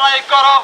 লড়াই করো।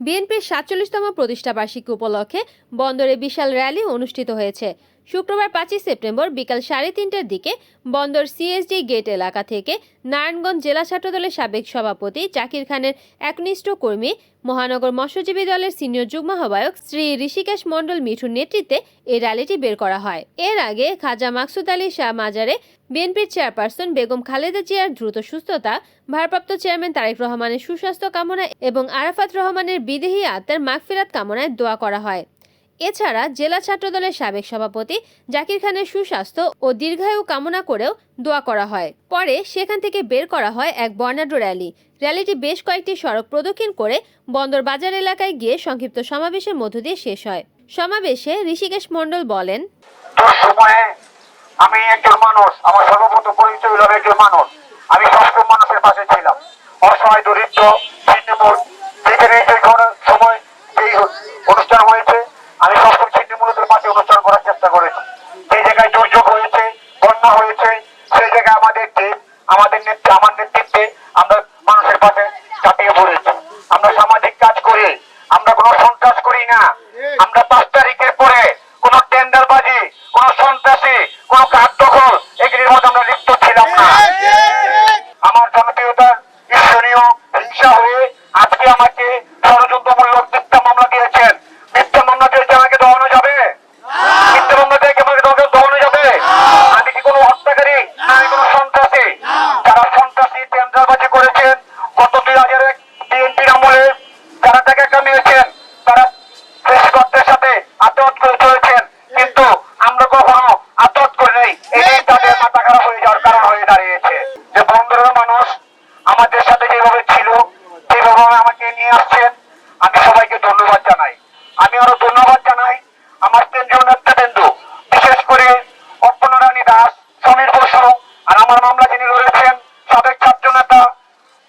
বিএনপির সাতচল্লিশতম প্রতিষ্ঠাবার্ষিকী উপলক্ষে বন্দরে বিশাল র্যালি অনুষ্ঠিত হয়েছে। শুক্রবার পাঁচই সেপ্টেম্বর বিকাল সাড়ে তিনটার দিকে বন্দর সিএসডি গেট এলাকা থেকে নারায়ণগঞ্জ জেলা ছাত্রদলের সাবেক সভাপতি জাকির খানের একনিষ্ঠ কর্মী, মহানগর মৎস্যজীবী দলের সিনিয়র যুগ্ম আহ্বায়ক শ্রী ঋষিকেশ মণ্ডল মিঠুর নেতৃত্বে এই র্যালিটি বের করা হয়। এর আগে খাজা মাকসুদ আলী শাহ মাজারে বিএনপির চেয়ারপারসন বেগম খালেদা জিয়ার দ্রুত সুস্থতা, ভারপ্রাপ্ত চেয়ারম্যান তারেক রহমানের সুস্বাস্থ্য কামনা এবং আরাফাত রহমানের বিদেহী আত্মার মাগফিরাত কামনায় দোয়া করা হয়। এছাড়া জেলা ছাত্রদলের সাবেক সভাপতি জাকির খানের সুস্বাস্থ্য ও দীর্ঘায়ু কামনা করেও দোয়া করা হয়। পরে সেখান থেকে বের করা হয় এক বর্ণাঢ্য র্যালি। র্যালিটি বেশ কয়েকটি সড়ক প্রদক্ষিণ করে বন্দর বাজার এলাকায় গিয়ে সংক্ষিপ্ত সমাবেশের মধ্য দিয়ে শেষ হয়। সমাবেশে ঋষিকেশ মণ্ডল বলেন আমি একজন মানুষ, আমার সর্বপ্রথম পরিচয় হলো একজন মানুষ। আমি সবসময় মানুষের পাশে ছিলাম অসহায় দরিদ্র ছিন্নমূল যেখানে যে কোনো সময় যেই অনুষ্ঠান হয়েছে আমি সবসময় ছিন্নমূলদের পাশে অনুষ্ঠান করার চেষ্টা করেছি যে জায়গায় দুর্যোগ হয়েছে বন্যা হয়েছে সেই জায়গায় আমাদের টিম আমাদের নেতৃত্বে আমার নেতৃত্বে আমরা মানুষের পাশে চাপিয়ে পড়েছি আমরা সামাজিক কাজ করি আমরা কোনো সন্ত্রাস করি না আমরা পাঁচ তারিখের পরে কোন টেন্ডারবাজি কোন সন্ত্রাসী কোন কাজ দখল এগুলির মধ্যে আমরা লিপ্ত ছিলাম না আমার জনপ্রিয়তার ঈর্ষণীয় হিংসা হয়ে আজকে আমাকে ষড়যন্ত্রমূলক মিথ্যা মামলা দিয়েছেন মিথ্যা মামলা দিয়েছে আমাকে দমানো যাবে মিথ্যা মামলা দিয়ে কি আমাকে দমানো দমানো যাবে আমি কি কোনো হত্যাকারী না আমি কোনো সন্ত্রাসী যারা সন্ত্রাসী টেন্ডারবাজি করেছেন গত দুই হাজার এক বিএনপির আমলে যারা টাকা কামিয়েছেন তারা কৃষিকর্তের সাথে আত্মহত করে চলেছেন কিন্তু আমরা কখনো আত্মহত করে নেই এটাই তাদের মাথা খারাপ হয়ে যাওয়ার কারণ হয়ে দাঁড়িয়েছে যে বন্ধুরা মানুষ আমাদের সাথে যেভাবে ছিল, সেভাবে আমাকে নিয়ে আসছেন। আমি সবাইকে ধন্যবাদ জানাই। আমি আরও ধন্যবাদ জানাই। আমার কেন্দ্রীয় নেতৃবৃন্দ বিশেষ করে অর্পণা রানী দাস সমীর বসু আর আমার মামলা যিনি রয়েছেন সাবেক ছাত্র নেতা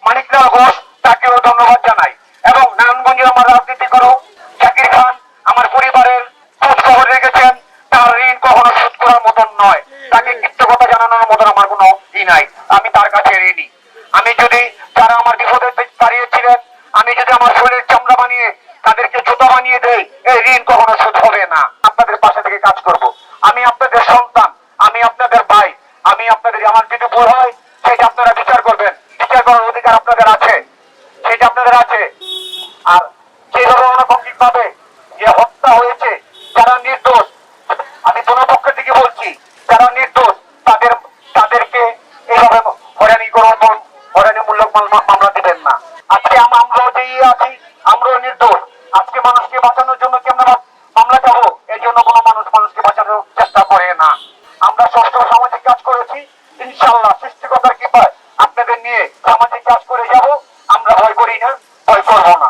মানিকলাল ঘোষ তাকেও ধন্যবাদ জানাই এবং নারায়ণগঞ্জে আমার রাজনীতি করো জাকির খান আমার পরিবারের খোঁজ খবর রেখেছেন তার ঋণ কখনো শোধ করার মতন নয় তাকে কৃতজ্ঞতা জানানোর মতন আমার কোনো ই নাই আমি তার কাছে ঋণী আমি যদি যারা আমার বিপদে দাঁড়িয়েছিলেন আমি যদি আমার শরীরের চামড়া বানিয়ে তাদেরকে জুতা বানিয়ে দেই, এই ঋণ কখনো শোধ হবে না। আপনাদের পাশে থেকে কাজ করব। আমি আপনাদের সন্তান, আমি আপনাদের ভাই, আমি আপনাদের আমার যদি ভুল হয় সেটা আপনারা বিচার করবেন। বিচার করার অধিকার আপনাদের আছে। সেটা আপনাদের আছে। আর যেভাবে অনাকাঙ্ক্ষিক ভাবে যে হত্যা হয়েছে, যারা নির্দোষ, আমি দোনো পক্ষ থেকে বলছি যারা নির্দোষ তাদের তাদেরকে এইভাবে হয়রানি করবেন হয়রানিমূলক মামলা- মামলা দিবেন না আজকে আম- আছি, আমরাও নির্দোষ। আজকে মানুষকে বাঁচানোর জন্য যাব এই জন্য কোনো মানুষ মানুষকে বাঁচানোর চেষ্টা করে না। আমরা সামাজিক কাজ করেছি। ইনশাল্লাহ সৃষ্টিকতার কৃপায় আপনাদের নিয়ে সামাজিক কাজ করে যাব। আমরা ভয় করি না, ভয় না।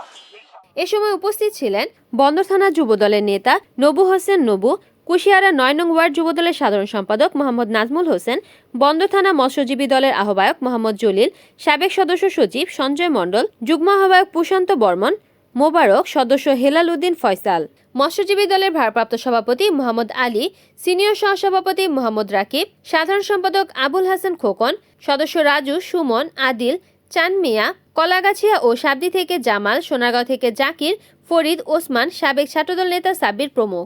এ সময় উপস্থিত ছিলেন বন্দর থানা যুবদলের নেতা নবু হোসেন নবু কুশিয়ারা নয় নং ওয়ার্ড যুবদলের সাধারণ সম্পাদক মোহাম্মদ নাজমুল হোসেন, বন্দর থানা মৎস্যজীবী দলের আহ্বায়ক মোহাম্মদ জলিল, সাবেক সদস্য সচিব সঞ্জয় মণ্ডল, যুগ্ম আহ্বায়ক প্রশান্ত বর্মন, মোবারক সদস্য হেলাল উদ্দিন ফয়সাল। মৎস্যজীবী দলের ভারপ্রাপ্ত সভাপতি মোহাম্মদ আলী, সিনিয়র সহসভাপতি মোহাম্মদ রাকিব, সাধারণ সম্পাদক আবুল হাসান খোকন, সদস্য রাজু, সুমন, আদিল, চান মিয়া, কলাগাছিয়া ও সাবদি থেকে জামাল, সোনারগাঁও থেকে জাকির, ফরিদ, ওসমান, সাবেক ছাত্রদল নেতা সাব্বির প্রমুখ।